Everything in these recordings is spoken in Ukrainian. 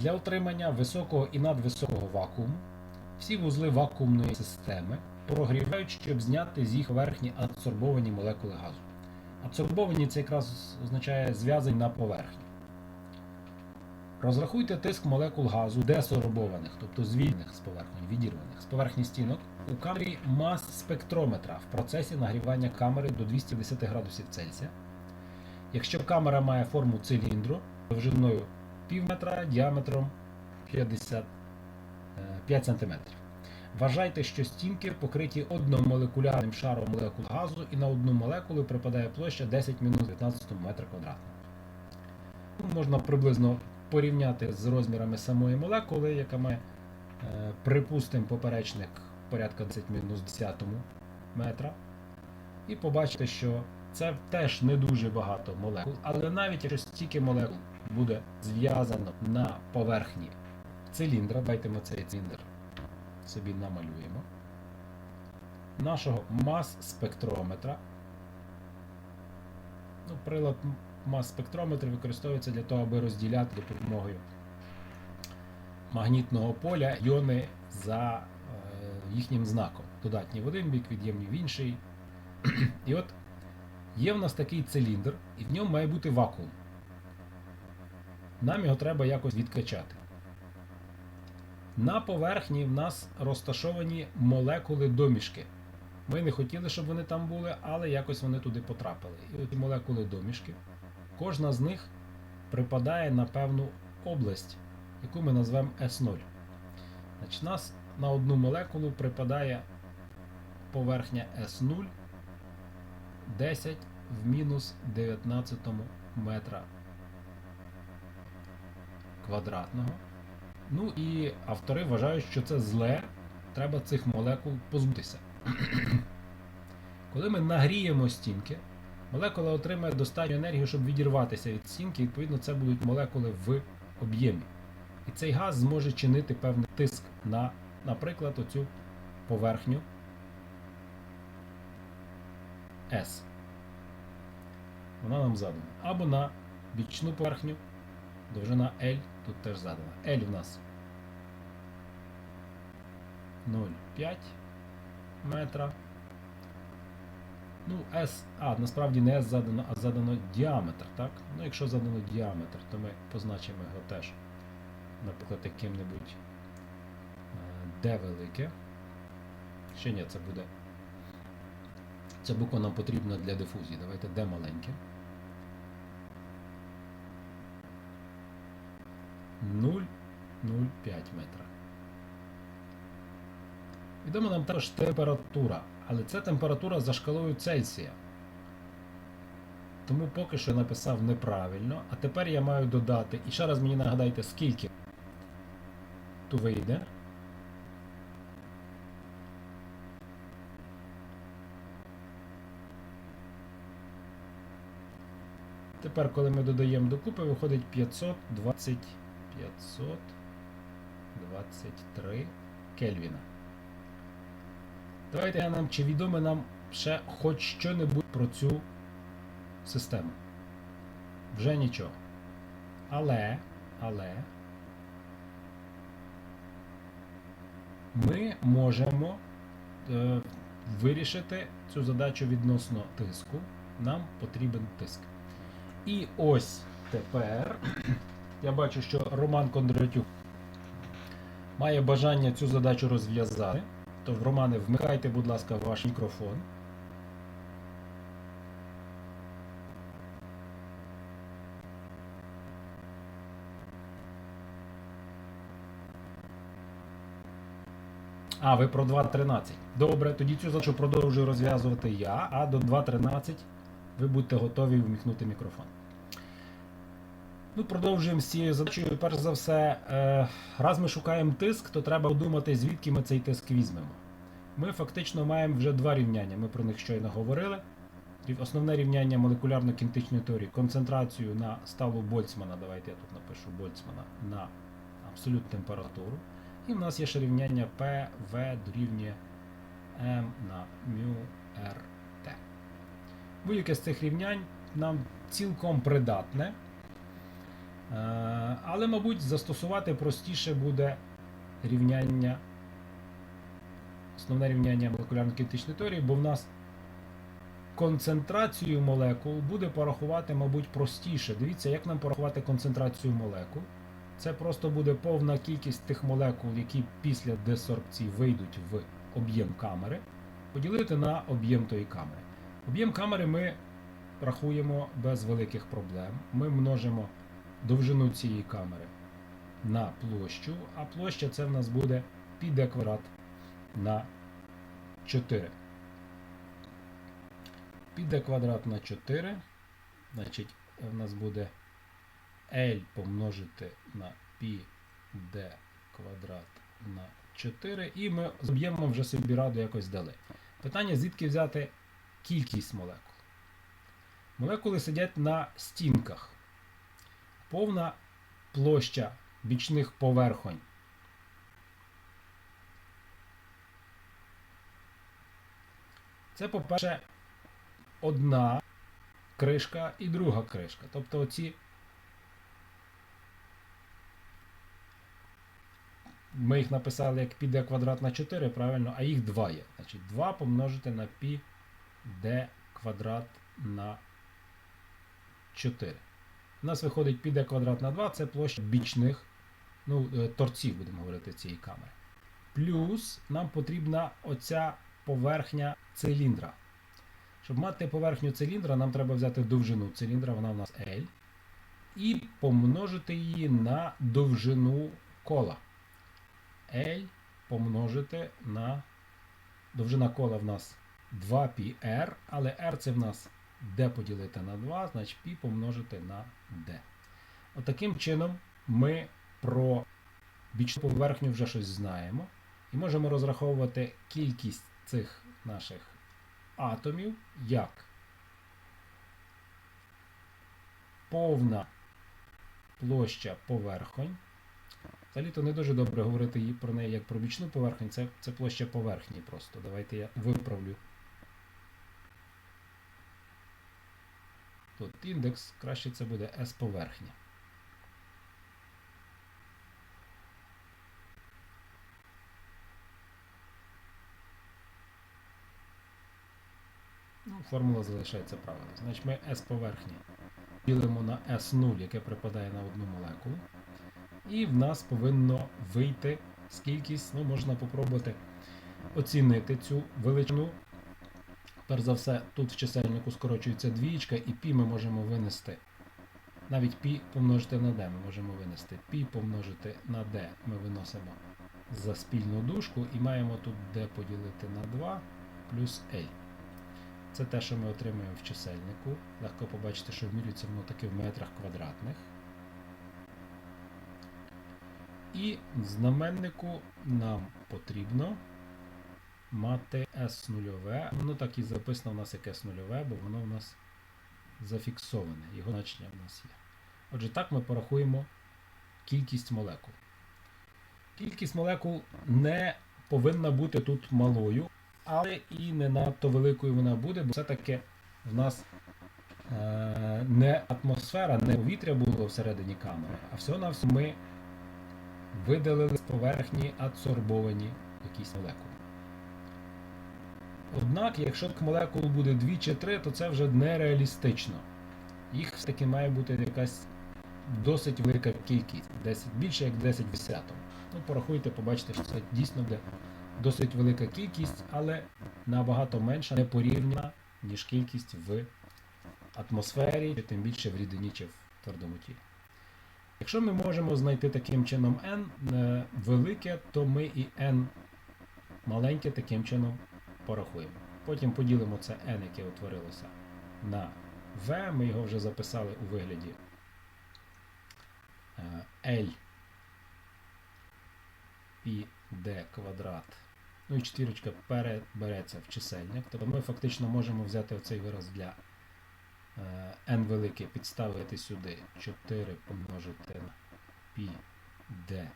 Для отримання високого і надвисокого вакууму всі вузли вакуумної системи прогрівають, щоб зняти з їх поверхні адсорбовані молекули газу. Адсорбовані це якраз означає зв'язані на поверхні. Розрахуйте тиск молекул газу десорбованих, тобто звільнених з поверхні, відірваних з поверхні стінок у камері мас-спектрометра в процесі нагрівання камери до 210 градусів Цельсія. Якщо камера має форму циліндру довжиною пів метра, діаметром 50, е, 5 см. Вважайте, що стінки покриті одномолекулярним шаром молекул газу і на одну молекулу припадає площа 10 мінус 19 метра квадратного. Ну, Можна приблизно порівняти з розмірами самої молекули, яка має, е, припустимо, поперечник порядка 10 мінус 10 метра. І побачите, що це теж не дуже багато молекул, але навіть якщо стільки молекул буде зв'язано на поверхні циліндра, давайте ми цей циліндр собі намалюємо, нашого мас-спектрометра. Ну, прилад мас-спектрометр використовується для того, аби розділяти допомогою магнітного поля іони за е, їхнім знаком. Додатні в один бік, від'ємні в інший. І от є в нас такий циліндр, і в ньому має бути вакуум. Нам його треба якось відкачати. На поверхні в нас розташовані молекули домішки. Ми не хотіли, щоб вони там були, але якось вони туди потрапили. І от молекули домішки, кожна з них припадає на певну область, яку ми назвемо S0. Значить, у нас на одну молекулу припадає поверхня S0 10 в мінус 19 метра квадратного. Ну і автори вважають, що це зле, треба цих молекул позбутися. Коли ми нагріємо стінки, молекула отримає достатньо енергії, щоб відірватися від стінки, відповідно, це будуть молекули в об'ємі. І цей газ зможе чинити певний тиск на, наприклад, оцю поверхню S. Вона нам задана. Або на бічну поверхню, довжина L тут теж задана. L в нас 0,5 метра. Ну, S, а, насправді не S задано, а задано діаметр, так? Ну, якщо задано діаметр, то ми позначимо його теж, наприклад, яким-небудь е, D велике. Ще ні, це буде. Ця буква нам потрібна для дифузії. Давайте D маленьке. 0,05 метра. Відома нам також температура, але це температура за шкалою Цельсія. Тому поки що я написав неправильно, а тепер я маю додати. І ще раз мені нагадайте, скільки тут вийде. Тепер, коли ми додаємо докупи, виходить 520 523 Кельвіна. Давайте глянемо, чи відомо нам ще хоч що-небудь про цю систему. Вже нічого. Але, але ми можемо е, вирішити цю задачу відносно тиску. Нам потрібен тиск. І ось тепер я бачу, що Роман Кондратюк має бажання цю задачу розв'язати. То, Романе, вмикайте, будь ласка, ваш мікрофон. А, ви про 2.13. Добре, тоді цю задачу продовжую розв'язувати я, а до 2.13 ви будете готові вмікнути мікрофон. Ну, продовжуємо з цією задачею. Перш за все, е, раз ми шукаємо тиск, то треба подумати, звідки ми цей тиск візьмемо. Ми фактично маємо вже два рівняння, ми про них щойно говорили. Основне рівняння молекулярно-кінетичної теорії, концентрацію на ставу Больцмана, давайте я тут напишу Больцмана, на абсолютну температуру. І в нас є ще рівняння PV дорівнює M на μ. Будь-яке з цих рівнянь нам цілком придатне. Е, Але, мабуть, застосувати простіше буде рівняння, основне рівняння молекулярно-кінетичної теорії, бо в нас концентрацію молекул буде порахувати, мабуть, простіше. Дивіться, як нам порахувати концентрацію молекул. Це просто буде повна кількість тих молекул, які після десорбції вийдуть в об'єм камери, поділити на об'єм тої камери. Об'єм камери ми рахуємо без великих проблем. Ми множимо довжину цієї камери на площу, а площа це в нас буде піде квадрат на 4. Піде квадрат на 4, значить, в нас буде L помножити на π квадрат на 4, і ми зоб'ємо вже собі раду якось дали. Питання, звідки взяти кількість молекул. Молекули сидять на стінках. Повна площа бічних поверхонь. Це, по-перше, одна кришка і друга кришка. Тобто оці ми їх написали як πd квадрат на 4, правильно, а їх 2 є. Значить, 2 помножити на πd квадрат на 4. У нас виходить πd квадрат на 2, це площа бічних ну, е, торців, будемо говорити, цієї камери. Плюс нам потрібна оця поверхня циліндра. Щоб мати поверхню циліндра, нам треба взяти довжину циліндра, вона у нас L, і помножити її на довжину кола. L помножити на довжина кола в нас 2πr, але r це в нас d поділити на 2, значить π помножити на d. Отаким чином ми про бічну поверхню вже щось знаємо. І можемо розраховувати кількість цих наших атомів як повна площа поверхонь. Взагалі-то не дуже добре говорити про неї як про бічну поверхню, це, це площа поверхні просто. Давайте я виправлю. Тут індекс, краще це буде S поверхня. Ну, формула залишається правильно. Значить ми S поверхні ділимо на S0, яке припадає на одну молекулу. І в нас повинно вийти скількість, ну, можна попробувати оцінити цю величину. Перш за все, тут в чисельнику скорочується двічка і пі ми можемо винести. Навіть пі помножити на d ми можемо винести. Пі помножити на d ми виносимо за спільну дужку і маємо тут d поділити на 2 плюс a. Це те, що ми отримуємо в чисельнику. Легко побачити, що вмірюється воно таки в метрах квадратних. І знаменнику нам потрібно мати S нульове. Воно так і записано у нас як S нульове, бо воно у нас зафіксоване. Його значення в нас є. Отже, так ми порахуємо кількість молекул. Кількість молекул не повинна бути тут малою, але і не надто великою вона буде, бо все-таки в нас е, не атмосфера, не повітря було всередині камери, а всього-навсього ми видалили з поверхні адсорбовані якісь молекули. Однак, якщо молекул буде 2 чи 3, то це вже нереалістично. Їх все-таки має бути якась досить велика кількість, 10, більше як 10 в 10. Ну, порахуйте, побачите, що це дійсно буде досить велика кількість, але набагато менша, не порівняна, ніж кількість в атмосфері, чи тим більше в рідині чи в твердому тілі. Якщо ми можемо знайти таким чином n е, велике, то ми і n маленьке таким чином порахуємо. Потім поділимо це n, яке утворилося, на v. Ми його вже записали у вигляді е, L пі d квадрат. Ну і четвірочка перебереться в чисельник. Тобто ми фактично можемо взяти оцей вираз для е, n велике, підставити сюди 4 помножити на π d,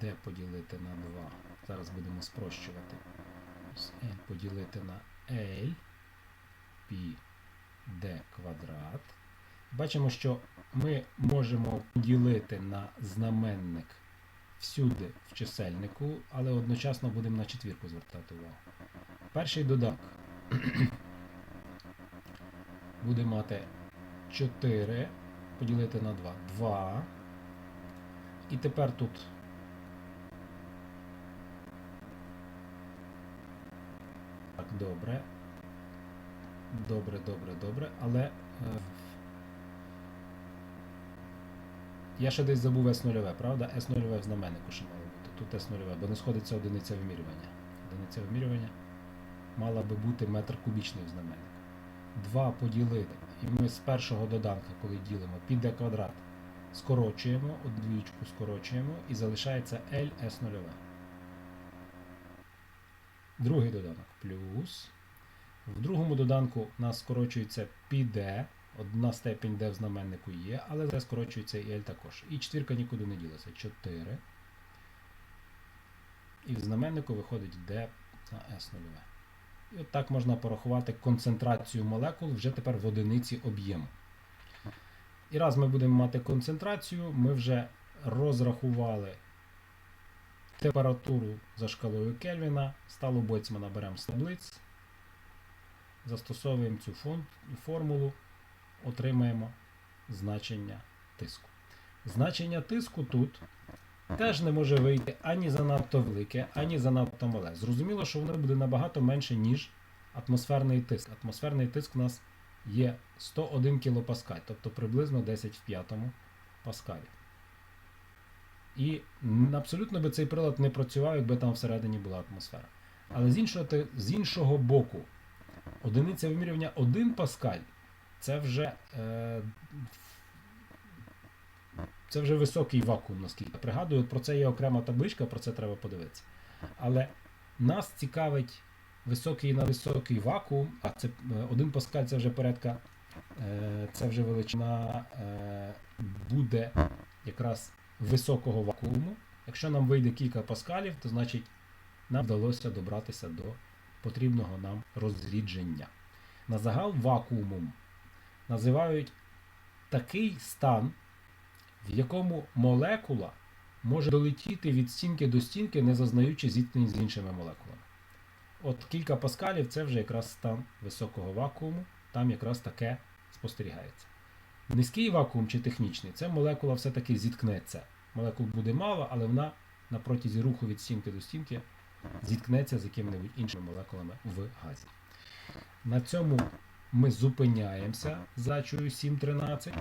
d поділити на 2. Зараз будемо спрощувати. Ось n поділити на L π d квадрат. Бачимо, що ми можемо поділити на знаменник всюди в чисельнику, але одночасно будемо на четвірку звертати увагу. Перший доданок буде мати 4 поділити на 2. 2. І тепер тут добре. Добре, добре, добре, але е, я ще десь забув S0, правда? S0 в знаменнику ще мало бути. Тут S0, бо не сходиться одиниця вимірювання. Одиниця вимірювання мала би бути метр кубічний в знаменнику. 2 поділити. І ми з першого доданка, коли ділимо, піде квадрат, скорочуємо, от двічку скорочуємо і залишається L S0. Другий доданок плюс. В другому доданку у нас скорочується піде, одна степінь d в знаменнику є, але зараз скорочується і L також. І четвірка нікуди не ділася. 4. І в знаменнику виходить d на S0. І от так можна порахувати концентрацію молекул вже тепер в одиниці об'єму. І раз ми будемо мати концентрацію, ми вже розрахували температуру за шкалою Кельвіна, сталу Боцмана беремо з таблиць, застосовуємо цю формулу, отримаємо значення тиску. Значення тиску тут теж не може вийти ані занадто велике, ані занадто мале. Зрозуміло, що воно буде набагато менше, ніж атмосферний тиск. Атмосферний тиск у нас є 101 кПа, тобто приблизно 10 в 5 паскалі. І абсолютно би цей прилад не працював, якби там всередині була атмосфера. Але з іншого, з іншого боку, одиниця вимірювання 1 паскаль це вже, е, це вже високий вакуум, наскільки я пригадую. Про це є окрема табличка, про це треба подивитися. Але нас цікавить високий на високий вакуум, а це 1 паскаль це вже порядка, е, це вже величина е, буде якраз високого вакууму. Якщо нам вийде кілька паскалів, то значить нам вдалося добратися до потрібного нам розрідження. На загал вакуумом називають такий стан, в якому молекула може долетіти від стінки до стінки, не зазнаючи зіткнень з іншими молекулами. От кілька паскалів це вже якраз стан високого вакууму, там якраз таке спостерігається. Низький вакуум чи технічний, це молекула все-таки зіткнеться. Молекул буде мало, але вона на протязі руху від стінки до стінки зіткнеться з якими-небудь іншими молекулами в газі. На цьому ми зупиняємося задачею 7.13.